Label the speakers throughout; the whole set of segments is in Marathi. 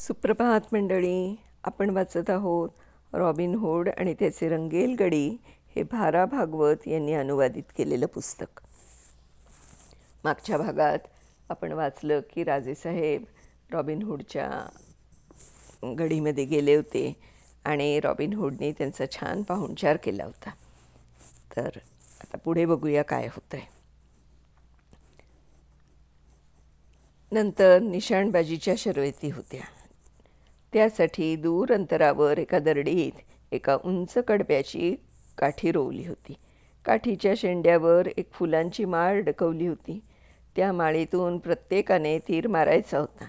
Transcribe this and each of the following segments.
Speaker 1: सुप्रभात मंडळी आपण वाचत आहोत रॉबिन होड आणि त्याचे रंगेल गडी हे भारा भागवत यांनी अनुवादित केलेलं पुस्तक. मागच्या भागात आपण वाचलं की राजेसाहेब रॉबिन हुडच्या गडीमध्ये गेले होते आणि रॉबिन हुडने त्यांचा छान पाहुणचार केला होता. तर आता पुढे बघूया काय होतं आहे नंतर निशाणबाजीच्या शर्यती होत्या. त्यासाठी दूर अंतरावर एका दरडीत एका उंच कडब्याची काठी रोवली होती. काठीच्या शेंड्यावर एक फुलांची माळ डकवली होती. त्या माळीतून प्रत्येकाने तीर मारायचा होता.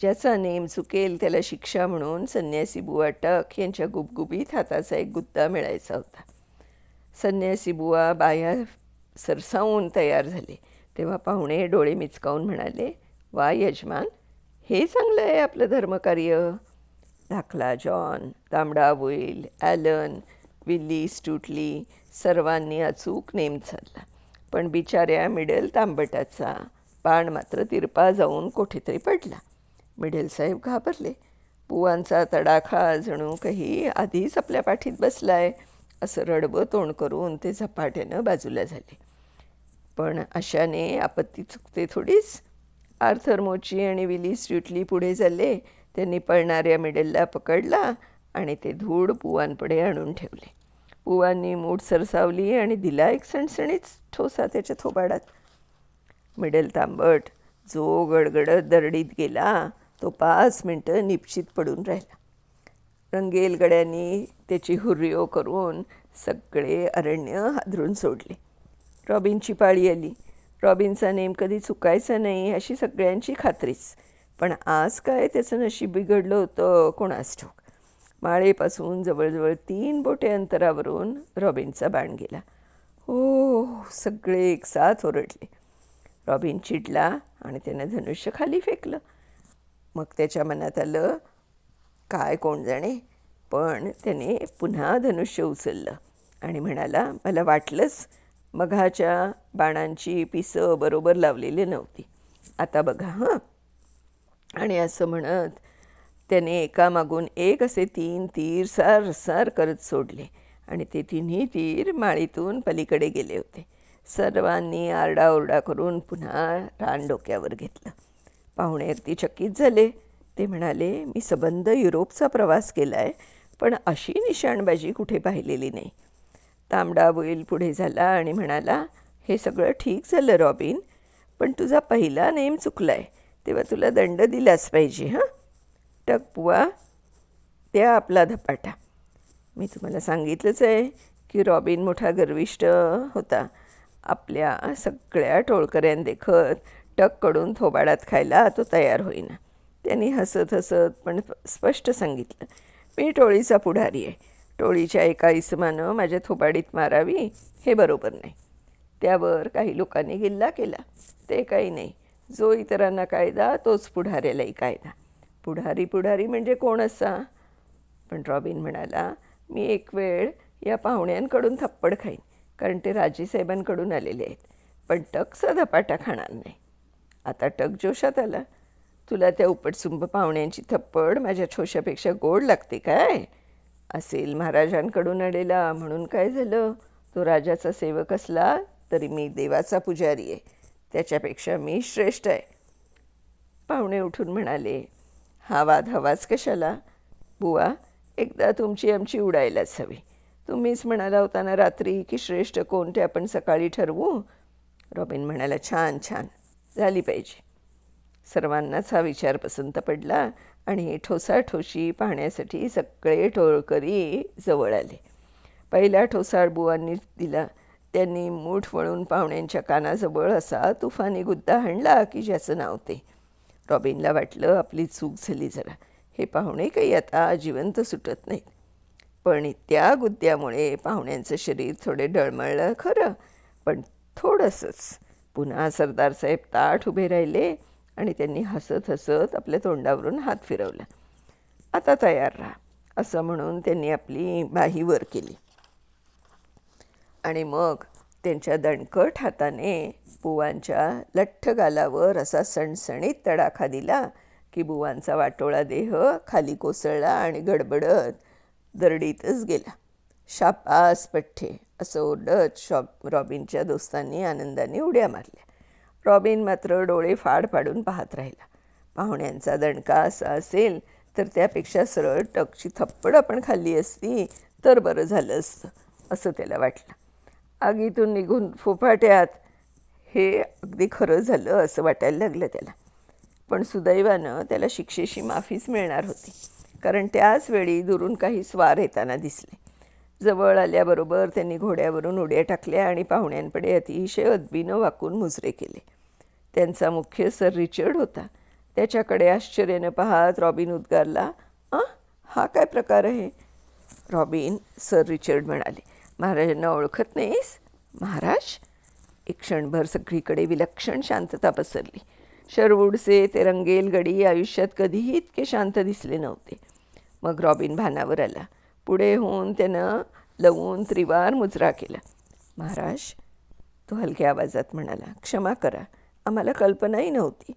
Speaker 1: ज्याचा नेम चुकेल त्याला शिक्षा म्हणून संन्यासी बुवा टक यांच्या गुबगुबीत हाताचा एक गुद्दा मिळायचा होता. संन्यासी बुवा बाया सरसावून तयार झाले. तेव्हा पाहुणे डोळे मिचकावून म्हणाले वा यजमान हे चांगलं आहे आपलं धर्मकार्य. धाकला जॉन तांबडा वोईल ॲलन विल्ली स्टुटली सर्वांनी अचूक नेम चालला. पण बिचाऱ्या मिडल तांबटाचा बाण मात्र तिरपा जाऊन कोठेतरी पडला. मिडल साहेब घाबरले. पुवांचा तडाखा जणू काही आधीच आपल्या पाठीत बसलाय असं रडबं तोंड करून ते झपाट्यानं बाजूला झाले. पण अशाने आपत्ती चुकते थोडीच. आर्थर मोची आणि विली स्ट्रीटली पुढे झाले त्यांनी पळणाऱ्या मिडलला पकडला आणि ते धूळ पुवांपुढे आणून ठेवले. पुवांनी मूठ सरसावली आणि दिला एक सणसणीच ठोसा त्याच्या थोबाडात. मिडल तांबट जो गडगडत दरडीत गेला तो पाच मिनटं निपचित पडून राहिला. रंगेल गड्यांनी त्याची हुर्रिओ करून सगळे अरण्य हादरून सोडले. रॉबिनची पाळी आली. रॉबिनचा नेम कधी चुकायचा नाही अशी सगळ्यांची खात्रीच. पण आज काय त्याचं नशीब बिघडलं होतं कोणास ठाऊक. माळेपासून जवळजवळ तीन बोटे अंतरावरून रॉबिनचा बाण गेला. हो सगळे एक साथ ओरडले. रॉबिन चिडला आणि त्यानं धनुष्य खाली फेकलं. मग त्याच्या मनात आलं काय कोण जाणे? पण त्याने पुन्हा धनुष्य उचललं आणि म्हणाला मला वाटलंच मघाच्या बाणांची पिसं बरोबर लावलेली नव्हती. आता बघा हां. आणि असं म्हणत त्याने एकामागून एक असे तीन तीर सार सार करत सोडले आणि ते तिन्ही तीर माळीतून पलीकडे गेले होते. सर्वांनी आरडाओरडा करून पुन्हा रान डोक्यावर घेतलं. पाहुणे अगदी चकित झाले. ते म्हणाले मी सबंध युरोपचा प्रवास केला आहे पण अशी निशाणबाजी कुठे पाहिलेली नाही. तांबडा बैल पुढे झाला आणि म्हणाला हे सगळं ठीक झालं रॉबिन पण तुझा पहिला नेम चुकला आहे तेव्हा तुला दंड दिलाच पाहिजे हां? टक बुवा त्या आपला धपाटा. मी तुम्हाला सांगितलंच आहे की रॉबिन मोठा गर्विष्ट होता. आपल्या सगळ्या टोळकऱ्यांदेखत टककडून थोबाडात खायला तो तयार होईना. त्यांनी हसत हसत पण स्पष्ट सांगितलं मी टोळीचा पुढारी आहे. टोळीच्या एका इसमानं माझ्या थोबाडीत मारावी हे बरोबर नाही. त्यावर काही लोकांनी गिल्ला केला. ते काही नाही. जो इतरांना कायदा तोच पुढाऱ्यालाही कायदा. पुढारी पुढारी म्हणजे कोण असा? पण रॉबिन म्हणाला मी एक वेळ या पाहुण्यांकडून थप्पड खाईन कारण ते राजेसाहेबांकडून आलेले आहेत. पण टक धपाटा खाणार नाही. आता टक जोशात आला. तुला त्या उपटसुंभ पाहुण्यांची थप्पड माझ्या छोशापेक्षा गोड लागते काय? असेल. महाराजांकडून आलेला. म्हणून काय झालं? तो राजाचा सेवक असला तरी मी देवाचा पुजारी आहे. त्याच्यापेक्षा मी श्रेष्ठ आहे. पाहुणे उठून म्हणाले हा वाद हवाच कशाला? बुवा एकदा तुमची आमची उडायलाच हवी. तुम्हीच म्हणाला होता ना रात्री की श्रेष्ठ कोण ते आपण सकाळी ठरवू? रॉबिन म्हणाला छान छान. झाली पाहिजे. सर्वांनाच हा विचार पसंत पडला आणि ठोसाठोशी पाहण्यासाठी सगळे टोळकरी जवळ आले. पहिला ठोसाळ बुवांनी दिला त्यांनी मूठ वळून पाहुण्यांच्या कानाजवळ असा तुफानी गुद्दा हाणला की ज्याचं नाव ते. रॉबिनला वाटलं आपली चूक झाली जरा. हे पाहुणे काही आता जिवंत सुटत नाहीत. पण त्या गुद्द्यामुळे पाहुण्यांचं शरीर थोडे डळमळलं खरं पण थोडंसंच. पुन्हा सरदार साहेब ताठ उभे राहिले. आणि त्यांनी हसत हसत आपल्या तोंडावरून हात फिरवला. आता तयार राहा असं म्हणून त्यांनी आपली बाही वर केली. आणि मग त्यांच्या दणकट हाताने बुवांच्या लठ्ठ गालावर असा सणसणीत तडाखा दिला की बुवांचा वाटोळा देह खाली कोसळला आणि गडबडत दरडीतच गेला. शापास पठ्ठे असं ओरडत शॉप रॉबिनच्या दोस्तांनी आनंदाने उड्या मारल्या. रॉबिन मात्र डोळे फाड पाडून पाहत राहिला. पाहुण्यांचा दणका असा असेल तर त्यापेक्षा सरळ टकची थप्पड आपण खाल्ली असती तर बरं झालं असतं असं त्याला वाटलं. आगीतून निघून फोफाट्यात हे अगदी खरं झालं असं वाटायला लागलं त्याला. पण सुदैवानं त्याला शिक्षेशी माफीच मिळणार होती कारण त्याच वेळी दुरून काही स्वार येताना दिसले. जवळ आल्याबरोबर त्यांनी घोड्यावरून उड्या टाकल्या आणि पाहुण्यांकडे अतिशय अदबीनं वाकून मुजरे केले. त्यांचा मुख्य सर रिचर्ड होता. त्याच्याकडे आश्चर्यानं पाहत रॉबिन उद्गारला अ हा काय प्रकार आहे? रॉबिन सर रिचर्ड म्हणाले महाराजांना ओळखत नाहीस? महाराज? एक क्षणभर सगळीकडे विलक्षण शांतता पसरली. शरवूडचे ते रंगेल गडी आयुष्यात कधीही इतके शांत दिसले नव्हते. मग रॉबिन भानावर आला. पुढे होऊन त्यानं लवून त्रिवार मुजरा केला. महाराज तो हलक्या आवाजात म्हणाला क्षमा करा आम्हाला कल्पनाही नव्हती.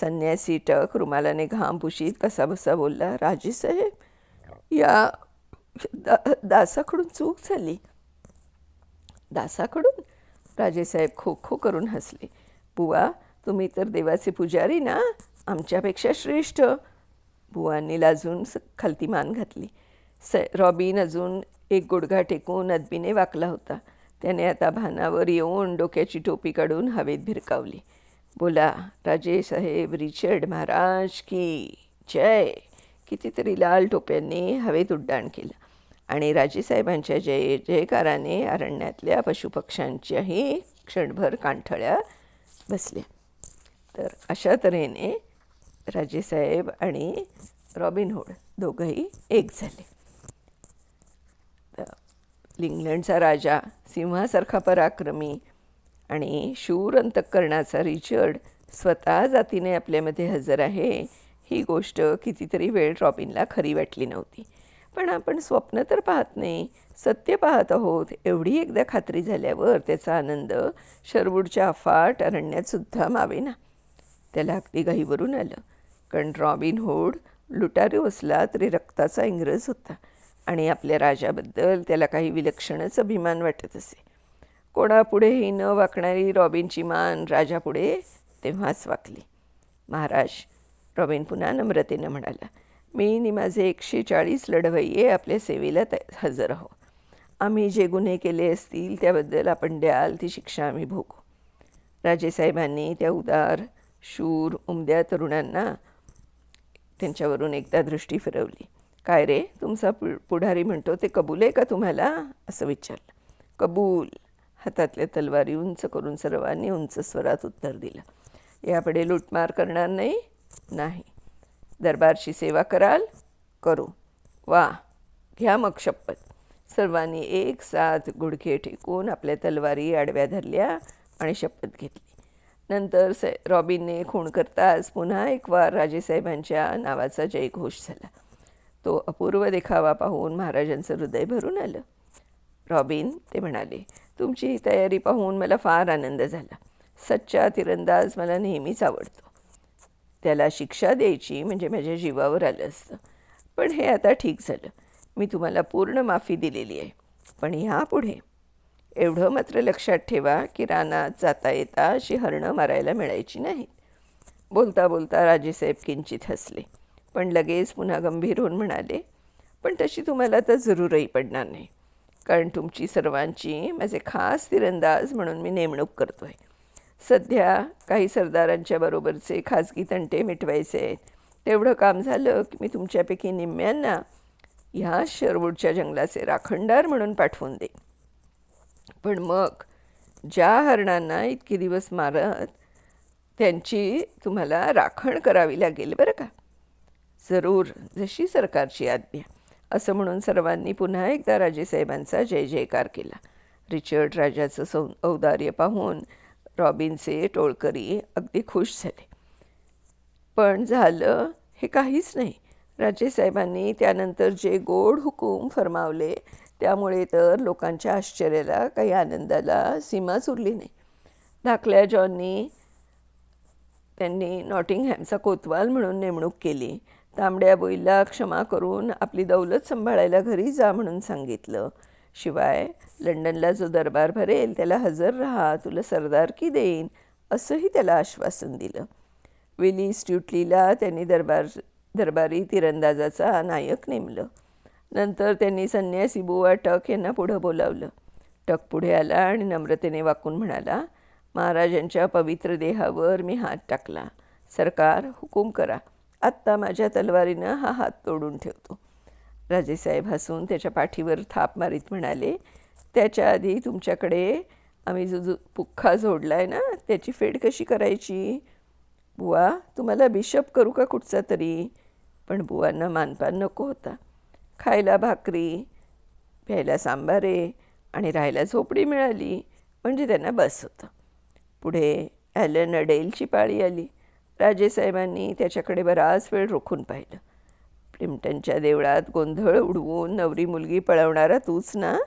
Speaker 1: संन्यासी टक रुमालाने घाम पुशीत कसा बसा बोलला राजेसाहेब या दा दासाकडून चूक झाली. दासाकडून? राजेसाहेब खो खो करून हसले. बुवा तुम्ही तर देवाचे पुजारी ना आमच्यापेक्षा श्रेष्ठ. बुवांनी लाजून खालती मान घातली. स रॉबिन अजून एक गुडघा टेकून अदबीने वाकला होता. त्याने आता भानावर येऊन डोक्याची टोपी काढून हवेत भिरकावली. बोला राजेसाहेब रिचर्ड महाराज की जय. कितीतरी लाल टोप्यांनी हवेत उड्डाण केलं. आणि राजेसाहेबांच्या जय जयकाराने अरण्यातल्या पशुपक्ष्यांच्याही क्षणभर कांठळ्या बसल्या. तर अशा तऱ्हेने राजेसाहेब आणि रॉबिनहूड दोघंही एक झाले. इंग्लंडचा राजा सिंहासारखा पराक्रमी आणि शूर अंतकरणाचा रिचर्ड स्वतः जातीने आपल्यामध्ये हजर आहे ही गोष्ट कितीतरी वेळ रॉबिनला खरी वाटली नव्हती. पण आपण स्वप्न तर पाहत नाही सत्य पाहत आहोत एवढी एकदा खात्री झाल्यावर त्याचा आनंद शरवूडच्या अफाट अरण्यातसुद्धा मावेना. त्याला अगदी घाईवरून आलं कारण रॉबिन होड लुटारू असला तरी रक्ताचा इंग्रज होता. आणि आपल्या राजाबद्दल त्याला काही विलक्षणच अभिमान वाटत असे. कोणापुढेही न वाकणारी रॉबिनची मान राजापुढे तेव्हाच वाकली. महाराज रॉबिन पुन्हा नम्रतेनं म्हणाला मी नि माझे एकशे चाळीस लढवय्ये आपल्या सेवेला त हजर आहो. आम्ही जे गुन्हे केले असतील त्याबद्दल आपण द्याल ती शिक्षा आम्ही भोगू. राजेसाहेबांनी त्या उदार शूर उमद्या तरुणांना त्यांच्यावरून एकदा दृष्टी फिरवली. काय रे? तुमचा पु पुढारी म्हणतो ते कबूल आहे का तुम्हाला? असं विचारलं. कबूल. हातातल्या तलवारी उंच करून सर्वांनी उंच स्वरात उत्तर दिलं. यापुढे लूटमार करणार नाही? नाही. दरबारची सेवा कराल? करू. वा. घ्या मग शपथ. सर्वांनी एक साथ गुडघे टेकून आपल्या तलवारी आडव्या धरल्या आणि शपथ घेतली. नंतर स रॉबिनने खूण करताच पुन्हा एक वार राजेसाहेबांच्या नावाचा जयघोष झाला. तो अपूर्व देखावा पाहून महाराजांचं हृदय भरून आलं. रॉबिन ते म्हणाले तुमची ही तयारी पाहून मला फार आनंद झाला. सच्चा तिरंदाज मला नेहमीच आवडतो. त्याला शिक्षा द्यायची म्हणजे माझ्या जीवावर आलं असतं. पण हे आता ठीक झालं. मी तुम्हाला पूर्ण माफी दिलेली आहे. पण ह्यापुढे एवढं मात्र लक्षात ठेवा की रानात जाता येता अशी हरणं मारायला मिळायची नाहीत. बोलता बोलता राजेसाहेब किंचित हसले. पण लगेच पुन्हा गंभीर होऊन म्हणाले पण तशी तुम्हाला तर जरूरही पडणार नाही. कारण तुमची सर्वांची माझे खास तिरंदाज म्हणून मी नेमणूक करतो आहे सध्या काही सरदारांच्या बरोबरचे खाजगी तंटे मिटवायचे आहेत. तेवढं काम झालं की मी तुमच्यापैकी निम्म्यांना ह्या शरवूडच्या जंगलाचे राखणदार म्हणून पाठवून देईन. पण मग ज्या हरणांना इतके दिवस मारत त्यांची तुम्हाला राखण करावी लागेल बरं का? जरूर जशी सरकारची आज्ञा. असं म्हणून सर्वांनी पुन्हा एकदा राजेसाहेबांचा जय जयकार केला. रिचर्ड राजाचं सौ औदार्य पाहून रॉबिनचे टोळकरी अगदी खुश झाले. पण झालं हे काहीच नाही. राजेसाहेबांनी त्यानंतर जे गोड हुकूम फरमावले त्यामुळे तर लोकांच्या आश्चर्याला काही आनंदाला सीमाच उरली नाही. धाकल्या जॉननी त्यांनी नॉटिंगहॅमचा कोतवाल म्हणून नेमणूक केली. तांबड्या बोईला क्षमा करून आपली दौलत सांभाळायला घरी जा म्हणून सांगितलं. शिवाय लंडनला जो दरबार भरेल त्याला हजर राहा तुला सरदारकी देईन असंही त्याला आश्वासन दिलं. विली स्ट्युटलीला त्यांनी दरबार दरबारी तिरंदाजाचा नायक नेमलं. नंतर त्यांनी संन्यासी बुवा टक यांना पुढं बोलावलं. टक पुढे आला आणि नम्रतेने वाकून म्हणाला महाराजांच्या पवित्र देहावर मी हात टाकला. सरकार हुकूम करा. आत्ता माझ्या तलवारीनं हा हात तोडून ठेवतो. राजेसाहेब हसून त्याच्या पाठीवर थाप मारीत म्हणाले त्याच्या आधी तुमच्याकडे आम्ही जो जो पुख्खा जोडला आहे ना त्याची फेड कशी करायची? बुवा तुम्हाला बिशप करू का कुठचा तरी? पण बुवांना मानपान नको होता. खायला भाकरी प्यायला सांबारे आणि राहायला झोपडी मिळाली म्हणजे त्यांना बस होतं. पुढे ॲलन अडेलची पाळी आली. राजेसाहेबांनी त्याच्याकडे बराच वेळ रोखून पाहिलं. प्लिम्टनच्या देवळात गोंधळ उडवून नवरी मुलगी पळवणारा तूच ना?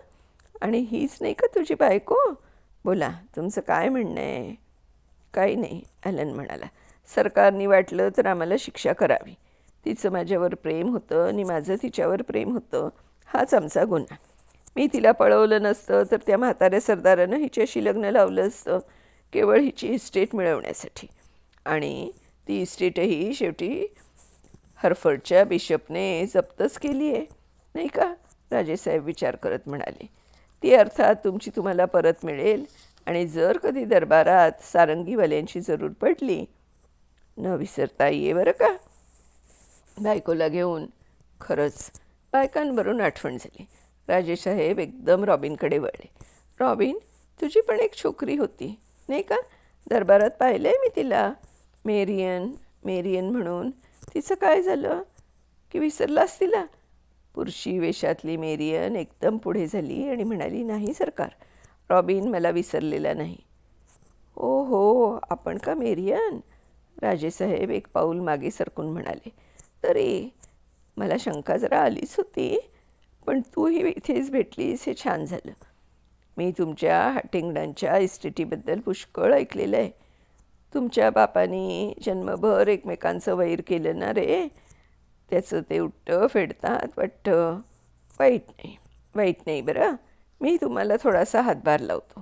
Speaker 1: आणि हीच नाही का तुझी बायको? बोला तुमचं काय म्हणणं आहे? काही नाही ॲलन म्हणाला. सरकारने वाटलं तर आम्हाला शिक्षा करावी. तिचं माझ्यावर प्रेम होतं आणि माझं तिच्यावर प्रेम होतं. हाच आमचा गुन्हा. मी तिला पळवलं नसतं तर त्या म्हाताऱ्या सरदारानं हिच्याशी लग्न लावलं असतं केवळ हिची इस्टेट मिळवण्यासाठी. आणि ती इस्टेटही शेवटी हरफर्डच्या बिशपने जप्तच केली आहे नाही का? राजेसाहेब विचार करत म्हणाले ती अर्थात तुमची तुम्हाला परत मिळेल आणि जर कधी दरबारात सारंगीवाल्यांची जरूर पडली. न विसरता ये बरं का? बायकोला घेऊन खरंच बायकांवरून आठवण झाली. राजेसाहेब एकदम रॉबिनकडे वळले. रॉबिन तुझी पण एक छोकरी होती नाही का? दरबारात पाहिलं आहे मी तिला. मेरियन मेरियन म्हणून. तिचं काय झालं? की विसरलास तिला पुरुषी वेशातली मेरियन एकदम पुढे झाली आणि म्हणाली नाही सरकार रॉबिन मला विसरलेला नाही. ओ हो आपण का मेरियन? राजेसाहेब एक पाऊल मागे सरकून म्हणाले. तरी मला शंका जरा आलीच होती पण तूही इथेच भेटलीस हे छान झालं. मी तुमच्या हटिंगडांच्या इस्टेटीबद्दल पुष्कळ ऐकलेलं आहे. तुमच्या बापानी जन्मभर एकमेकांचं वैर केलं ना रे? त्याचं ते उट्टं फेडतात वाटतं. वाईट नाही. वाईट नाही बरं. मी तुम्हाला थोडासा हातभार लावतो.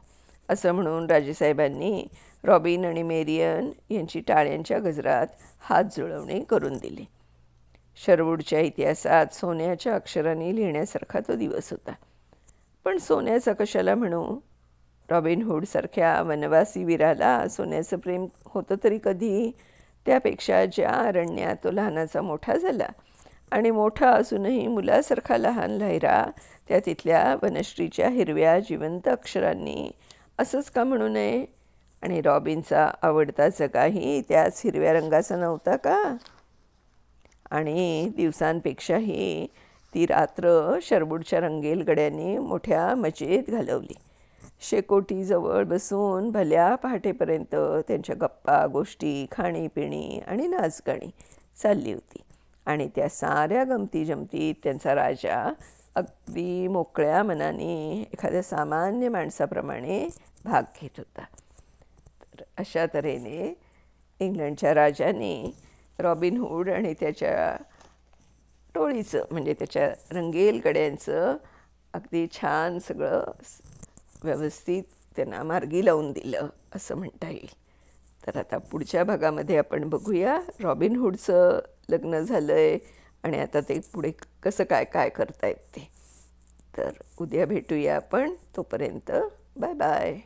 Speaker 1: असं म्हणून राजेसाहेबांनी रॉबिन आणि मेरियन यांची टाळ्यांच्या गजरात हात जुळवणे करून दिले. शरवूडच्या इतिहासात सोन्याच्या अक्षरांनी लिहिण्यासारखा तो दिवस होता. पण सोन्याचा कशाला म्हणू? रॉबिनहूडसारख्या वनवासी वीराला सोन्याचं प्रेम होतं तरी कधी? त्यापेक्षा ज्या अरण्यात तो लहानाचा मोठा झाला आणि मोठा असूनही मुलासारखा लहान लहिरा त्या तिथल्या वनश्रीच्या हिरव्या जिवंत अक्षरांनी असंच का म्हणू नये? आणि रॉबिनचा आवडता जगाही त्याच हिरव्या रंगाचा नव्हता का? आणि दिवसांपेक्षाही ती रात्र शरबूडच्या रंगेल गड्यांनी मोठ्या मजेत घालवली. शेकोटीजवळ बसून भल्या पहाटेपर्यंत त्यांच्या गप्पा गोष्टी खाणीपिणी आणि नाचगाणी चालली होती. आणि त्या साऱ्या गमती जमतीत त्यांचा राजा अगदी मोकळ्या मनाने एखाद्या सामान्य माणसाप्रमाणे भाग घेत होता. तर अशा तऱ्हेने इंग्लंडच्या राजाने रॉबिनहूड आणि त्याच्या टोळीचं म्हणजे त्याच्या रंगेल गड्यांचं अगदी छान सगळं व्यवस्थित त्यांना मार्गी लावून दिलं असं म्हणता येईल. तर आता पुढच्या भागामध्ये आपण बघूया रॉबिन हुडचं लग्न झालं आहे आणि आता ते पुढे कसं काय काय करतायत ते. तर उद्या भेटूया आपण तोपर्यंत बाय बाय.